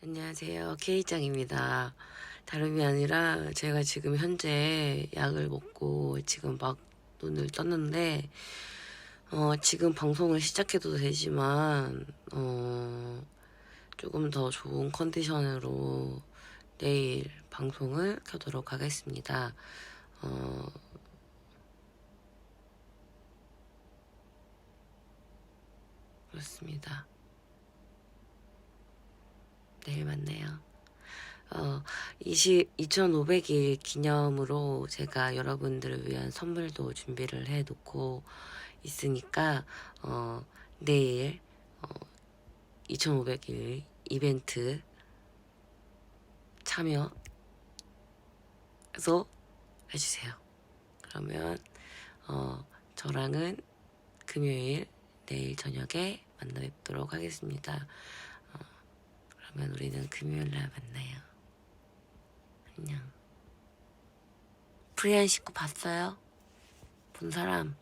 안녕하세요. K짱입니다. 다름이 아니라 제가 지금 현재 약을 먹고 지금 막 눈을 떴는데, 어, 지금 방송을 시작해도 되지만, 어, 조금 더 좋은 컨디션으로 내일 방송을 켜도록 하겠습니다. 어, 그렇습니다. 내일 만나요. 어, 20, 2500일 기념으로 제가 여러분들을 위한 선물도 준비를 해 놓고 있으니까, 어, 내일, 어, 2500일 이벤트 참여해서 해주세요. 그러면, 어, 저랑은 금요일 내일 저녁에 만나 뵙도록 하겠습니다. 어, 그러면 우리는 금요일 날 만나요. 안녕. 프리한 식구 봤어요? 본 사람